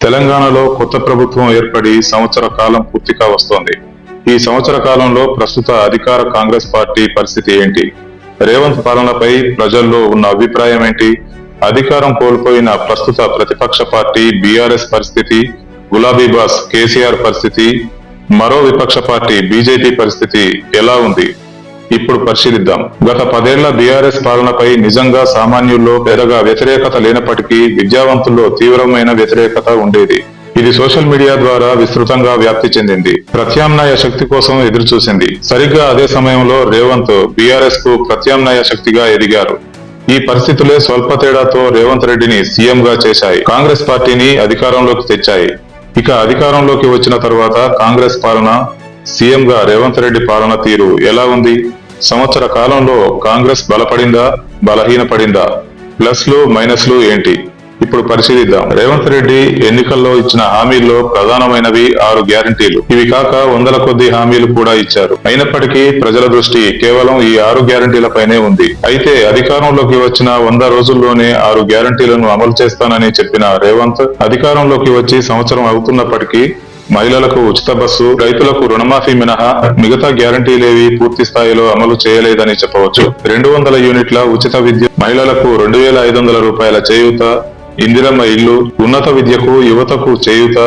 తెలంగాణలో కొత్త ప్రభుత్వం ఏర్పడి సంవత్సర కాలం పూర్తిగా వస్తోంది. ఈ సంవత్సర కాలంలో ప్రస్తుత అధికార కాంగ్రెస్ పార్టీ పరిస్థితి ఏంటి? రేవంత్ పాలనపై ప్రజల్లో ఉన్న అభిప్రాయం ఏంటి? అధికారం కోల్పోయిన ప్రస్తుత ప్రతిపక్ష పార్టీ బీఆర్ఎస్ పరిస్థితి గులాబీ బాస్ కేసీఆర్ పరిస్థితి మరో విపక్ష పార్టీ బీజేపీ పరిస్థితి ఎలా ఉంది? ఇప్పుడు పరిశీలిద్దాం. గత పదేళ్ళ బీఆర్ఎస్ పాలనపై నిజంగా సామాన్యుల్లో పెద్దగా వ్యతిరేకత లేనప్పటికీ విద్యావంతుల్లో తీవ్రమైన వ్యతిరేకత ఉండేది. ఇది సోషల్ మీడియా ద్వారా విస్తృతంగా వ్యాప్తి చెందింది. ప్రత్యామ్నాయ శక్తి కోసం ఎదురుచూసింది. సరిగ్గా అదే సమయంలో రేవంత్ బీఆర్ఎస్కు ప్రత్యామ్నాయ శక్తిగా ఎదిగారు. ఈ పరిస్థితులే స్వల్ప తేడాతో రేవంత్ రెడ్డిని సీఎం గా చేశాయి. కాంగ్రెస్ పార్టీని అధికారంలోకి తెచ్చాయి. ఇక అధికారంలోకి వచ్చిన తర్వాత కాంగ్రెస్ పాలన సీఎంగా రేవంత్ రెడ్డి పాలన తీరు ఎలా ఉంది? సంవత్సర కాలంలో కాంగ్రెస్ బలపడిందా బలహీనపడిందా? ప్లస్లు మైనస్లు ఏంటి? ఇప్పుడు పరిశీలిద్దాం. రేవంత్ రెడ్డి ఎన్నికల్లో ఇచ్చిన హామీల్లో ప్రధానమైనవి ఆరు గ్యారంటీలు. ఇవి కాక వందల కొద్ది హామీలు కూడా ఇచ్చారు. అయినప్పటికీ ప్రజల దృష్టి కేవలం ఈ ఆరు గ్యారంటీలపైనే ఉంది. అయితే అధికారంలోకి వచ్చిన వంద రోజుల్లోనే ఆరు గ్యారంటీలను అమలు చేస్తానని చెప్పిన రేవంత్ అధికారంలోకి వచ్చి సంవత్సరం అవుతున్నప్పటికీ మహిళలకు ఉచిత బస్సు రైతులకు రుణమాఫీ మినహా మిగతా గ్యారంటీలేవి పూర్తి స్థాయిలో అమలు చేయలేదని చెప్పవచ్చు. రెండు వందల యూనిట్ల ఉచిత విద్య మహిళలకు రెండు వేల ఐదు వందల రూపాయల చేయూత ఇందిరమ్మ ఇల్లు ఉన్నత విద్యకు యువతకు చేయూత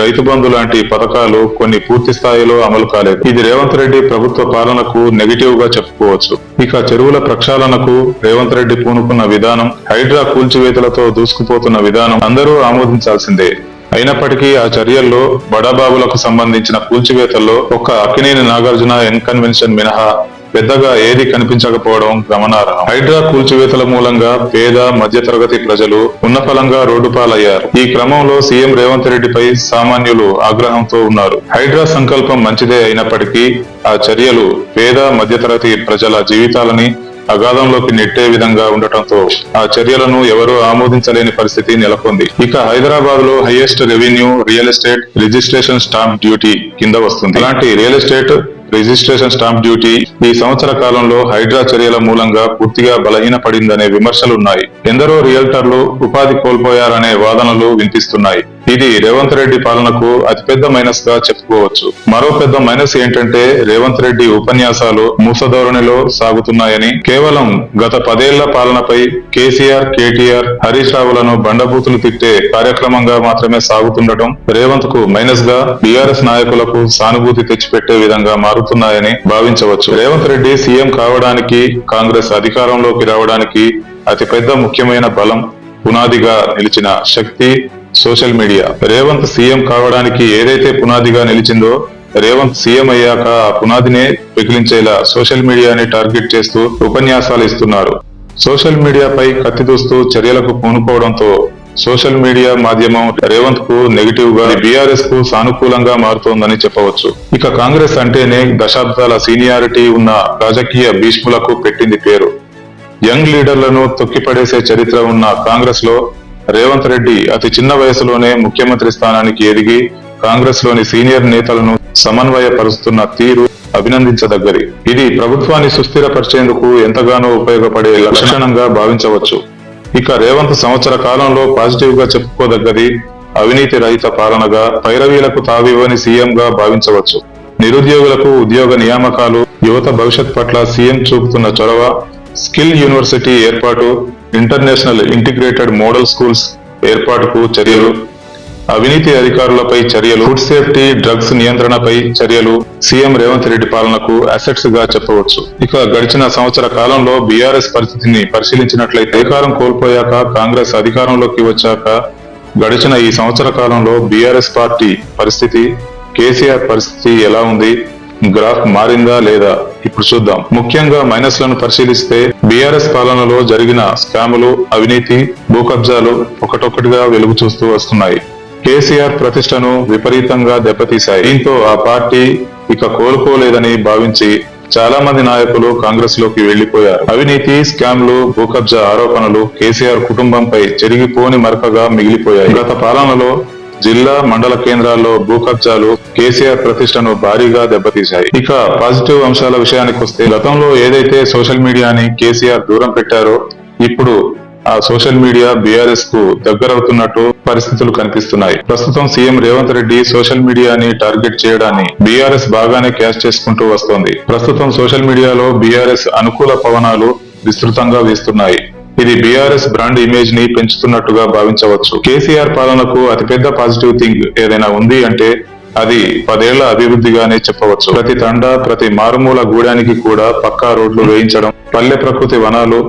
రైతు బంధు లాంటి పథకాలు కొన్ని పూర్తి స్థాయిలో అమలు కాలేదు. ఇది రేవంత్ రెడ్డి ప్రభుత్వ పాలనకు నెగిటివ్గా చెప్పుకోవచ్చు. ఇక చెరువుల ప్రక్షాళనకు రేవంత్ రెడ్డి పూనుకున్న విధానం హైడ్రా కూల్చివేతలతో దూసుకుపోతున్న విధానం అందరూ ఆమోదించాల్సిందే. అయినప్పటికీ ఆ చర్యల్లో బడాబాబులకు సంబంధించిన కూల్చివేతల్లో ఒక్క అక్కినేని నాగార్జున ఎన్కన్వెన్షన్ మినహా పెద్దగా ఏది కనిపించకపోవడం గమనార్హం. హైడ్రా కూల్చివేతల మూలంగా పేద మధ్యతరగతి ప్రజలు ఉన్నఫలంగా రోడ్డు పాలయ్యారు. ఈ క్రమంలో సీఎం రేవంత్ రెడ్డిపై సామాన్యులు ఆగ్రహంతో ఉన్నారు. హైడ్రా సంకల్పం మంచిదే అయినప్పటికీ ఆ చర్యలు పేద మధ్యతరగతి ప్రజల జీవితాలని అగాధంలోకి నెట్టే విధంగా ఉండటంతో ఆ చర్యలను ఎవరూ ఆమోదించలేని పరిస్థితి నెలకొంది. ఇక హైదరాబాద్లో highest revenue real estate registration stamp duty కింద వస్తుంది. ఇలాంటి real estate registration stamp duty ఈ సంవత్సర కాలంలో హైడ్రా చర్యల మూలంగా పూర్తిగా బలహీనపడిందనే విమర్శలున్నాయి. ఎందరో రియల్టర్లు ఉపాధి కోల్పోయారనే వాదనలు వినిపిస్తున్నాయి. ఇది రేవంత్ రెడ్డి పాలనకు అతిపెద్ద మైనస్గా చెప్పుకోవచ్చు. మరో పెద్ద మైనస్ ఏంటంటే రేవంత్ రెడ్డి ఉపన్యాసాలు మూసధోరణిలో సాగుతున్నాయని కేవలం గత పదేళ్ళ పాలనపై కేసీఆర్ కేటీఆర్ హరీష్ రావులను బండబూతులు తిట్టే కార్యక్రమంగా మాత్రమే సాగుతుండటం రేవంత్కు మైనస్గా బీఆర్ఎస్ నాయకులకు సానుభూతి తెచ్చిపెట్టే విధంగా మారుతున్నాయని భావించవచ్చు. రేవంత్ రెడ్డి సీఎం కావడానికి కాంగ్రెస్ అధికారంలోకి రావడానికి అతిపెద్ద ముఖ్యమైన బలం పునాదిగా నిలిచిన శక్తి సోషల్ మీడియా. రేవంత్ సీఎం కావడానికి ఏదైతే పునాదిగా నిలిచిందో రేవంత్ సీఎం అయ్యాక ఆ పునాదినే పెకిలించేలా సోషల్ మీడియాని టార్గెట్ చేస్తూ ఉపన్యాసాలు ఇస్తున్నారు. సోషల్ మీడియాపై కత్తిదూస్తూ చర్యలకు పూనుకోవడంతో సోషల్ మీడియా మాధ్యమం రేవంత్కు నెగిటివ్గా బీఆర్ఎస్కు సానుకూలంగా మారుతోందని చెప్పవచ్చు. ఇక కాంగ్రెస్ అంటేనే దశాబ్దాల సీనియారిటీ ఉన్న రాజకీయ భీష్ములకు పెట్టింది పేరు. యంగ్ లీడర్లను తొక్కిపడేసే చరిత్ర ఉన్న కాంగ్రెస్లో రేవంత్ రెడ్డి అతి చిన్న వయసులోనే ముఖ్యమంత్రి స్థానానికి ఎదిగి కాంగ్రెస్లోని సీనియర్ నేతలను సమన్వయపరుస్తున్న తీరు అభినందించదగ్గది. ఇది ప్రభుత్వాన్ని సుస్థిరపరిచేందుకు ఎంతగానో ఉపయోగపడే లక్షణంగా భావించవచ్చు. ఇక రేవంత్ సంవత్సర కాలంలో పాజిటివ్గా చెప్పుకోదగ్గది అవినీతి రహిత పాలనగా పైరవీలకు తావివ్వని సీఎం గా భావించవచ్చు. నిరుద్యోగులకు ఉద్యోగ నియామకాలు యువత భవిష్యత్ పట్ల సీఎం చూపుతున్న చొరవ స్కిల్ యూనివర్సిటీ ఏర్పాటు ఇంటర్నేషనల్ ఇంటిగ్రేటెడ్ మోడల్ స్కూల్స్ ఏర్పాటుకు చర్యలు అవినీతి అధికారులపై చర్యలు ఫుడ్ సేఫ్టీ డ్రగ్స్ నియంత్రణపై చర్యలు సీఎం రేవంత్ రెడ్డి పాలనకు అసెట్స్గా చెప్పవచ్చు. ఇక గడిచిన సంవత్సర కాలంలో బీఆర్ఎస్ పరిస్థితిని పరిశీలించినట్లయితే అధికారం కోల్పోయాక కాంగ్రెస్ అధికారంలోకి వచ్చాక గడిచిన ఈ సంవత్సర కాలంలో బీఆర్ఎస్ పార్టీ పరిస్థితి కేసీఆర్ పరిస్థితి ఎలా ఉంది గ్రాఫ్ మారిందా లేదా? ఇప్పుడు చూద్దాం. ముఖ్యంగా మైనస్లను పరిశీలిస్తే బీఆర్ఎస్ పాలనలో జరిగిన స్కాములు అవినీతి భూ కబ్జాలు ఒకటొక్కటిగా వెలుగు చూస్తూ వస్తున్నాయి. కేసీఆర్ ప్రతిష్టను విపరీతంగా దెబ్బతీశాయి. దీంతో ఆ పార్టీ ఇక కోలుకోలేదని భావించి చాలా మంది నాయకులు కాంగ్రెస్లోకి వెళ్ళిపోయారు అవినీతి స్కామ్లు భూ కబ్జా ఆరోపణలు కేసీఆర్ కుటుంబంపై చెరిగిపోని మరకగా మిగిలిపోయాయి. గత పాలనలో జిల్లా మండల కేంద్రాల్లో భూ కబ్జాలు కేసీఆర్ ప్రతిష్టను భారీగా దెబ్బతీశాయి. ఇక పాజిటివ్ అంశాల విషయానికి వస్తే గతంలో ఏదైతే సోషల్ మీడియాని కేసీఆర్ దూరం పెట్టారో ఇప్పుడు ఆ సోషల్ మీడియా బీఆర్ఎస్కు దగ్గరవుతున్నట్టు పరిస్థితులు కనిపిస్తున్నాయి. ప్రస్తుతం సీఎం రేవంత్ రెడ్డి సోషల్ మీడియాని టార్గెట్ చేయడాన్ని బీఆర్ఎస్ బాగానే క్యాష్ చేసుకుంటూ వస్తోంది. ప్రస్తుతం సోషల్ మీడియాలో బీఆర్ఎస్ అనుకూల పవనాలు విస్తృతంగా వీస్తున్నాయి. ఇది బీఆర్ఎస్ బ్రాండ్ ఇమేజ్ని పెంచుతున్నట్టుగా భావించవచ్చు. కేసీఆర్ పాలనకు అతిపెద్ద పాజిటివ్ థింగ్ ఏదైనా ఉంది అంటే అది పదేళ్ళ అభివృద్ధిగానే చెప్పవచ్చు. ప్రతి తండ ప్రతి మారుమూల గూడానికి కూడా పక్కా రోడ్లు వేయించడం పల్లె ప్రకృతి వనాలు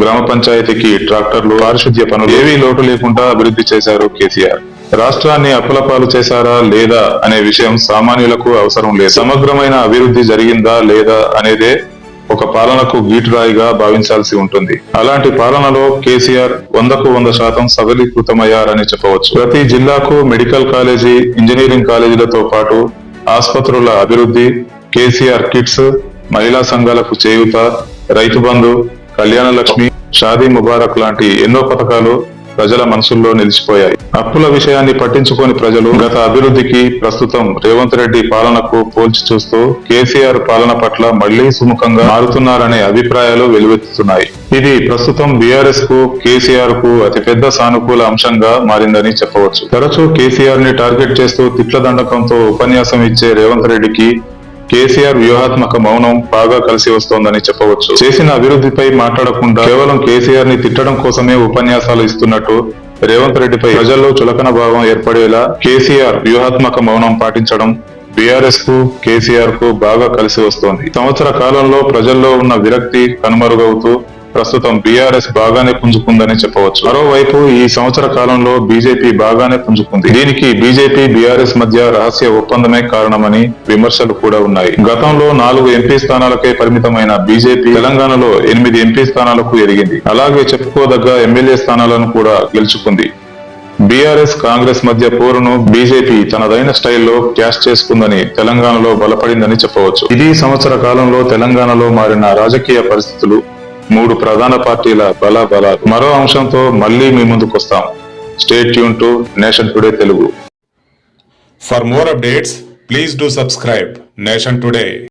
గ్రామ పంచాయతీకి ట్రాక్టర్లు పారిశుద్ధ్య పనులు ఏవీ లోటు లేకుండా అభివృద్ధి చేశారు కేసీఆర్. రాష్ట్రాన్ని అప్పులపాలు చేశారా లేదా అనే విషయం సామాన్యులకు అవసరం లేదు. సమగ్రమైన అభివృద్ధి జరిగిందా లేదా అనేదే ఒక పాలనకు గీటురాయిగా భావించాల్సి ఉంటుంది. అలాంటి పాలనలో కేసీఆర్ వందకు వంద శాతం సబలీకృతమయ్యారని చెప్పవచ్చు. ప్రతి జిల్లాకు మెడికల్ కాలేజీ ఇంజనీరింగ్ కాలేజీలతో పాటు ఆసుపత్రుల అభివృద్ధి కేసీఆర్ కిట్స్ మహిళా సంఘాలకు చేయూత రైతు బంధు కళ్యాణ లక్ష్మి షాదీ ముబారక్ లాంటి ఎన్నో పథకాలు ప్రజల మనసుల్లో నిలిచిపోయాయి. అప్పుల విషయాన్ని పట్టించుకొని ప్రజలు గత అభివృద్ధికి ప్రస్తుతం రేవంత్ రెడ్డి పాలనకు పోల్చి చూస్తూ కేసీఆర్ పాలన పట్ల మళ్ళీ సుముఖంగా మారుతున్నారనే అభిప్రాయాలు వెలువెత్తుతున్నాయి. ఇది ప్రస్తుతం బీఆర్ఎస్కు కేసీఆర్కు అతిపెద్ద సానుకూల అంశంగా మారిందని చెప్పవచ్చు. తరచూ కేసీఆర్ని టార్గెట్ చేస్తూ తిట్ల దండకంతో ఉపన్యాసం ఇచ్చే రేవంత్ రెడ్డికి కేసీఆర్ వ్యూహాత్మక మౌనం బాగా కలిసి వస్తోందని చెప్పవచ్చు. చేసిన అభివృద్ధిపై మాట్లాడకుండా కేవలం కేసీఆర్ని తిట్టడం కోసమే ఉపన్యాసాలు ఇస్తున్నట్టు రేవంత్ రెడ్డిపై ప్రజల్లో చులకన భావం ఏర్పడేలా కేసీఆర్ వ్యూహాత్మక మౌనం పాటించడం బీఆర్ఎస్కు కేసీఆర్కు బాగా కలిసి వస్తోంది. సంవత్సర కాలంలో ప్రజల్లో ఉన్న విరక్తి కనుమరుగవుతూ ప్రస్తుతం బీఆర్ఎస్ బాగానే పుంజుకుందని చెప్పవచ్చు. మరోవైపు ఈ సంవత్సర కాలంలో బీజేపీ బాగానే పుంజుకుంది. దీనికి బీజేపీ బీఆర్ఎస్ మధ్య రహస్య ఒప్పందమే కారణమని విమర్శలు కూడా ఉన్నాయి. గతంలో నాలుగు ఎంపీ స్థానాలకే పరిమితమైన బీజేపీ తెలంగాణలో ఎనిమిది ఎంపీ స్థానాలకు ఎదిగింది. అలాగే చెప్పుకోదగ్గ ఎమ్మెల్యే స్థానాలను కూడా గెలుచుకుంది. బీఆర్ఎస్ కాంగ్రెస్ మధ్య పోరును బీజేపీ తనదైన స్టైల్లో క్యాష్ చేసుకుందని తెలంగాణలో బలపడిందని చెప్పవచ్చు. ఇది సంవత్సర కాలంలో తెలంగాణలో మారిన రాజకీయ పరిస్థితులు మూడు ప్రధాన పార్టీల బల బలాలు మరో అంశంతో మళ్ళీ మీ ముందుకు వస్తాం. Stay tuned to Nation Today Telugu for more updates please do subscribe Nation Today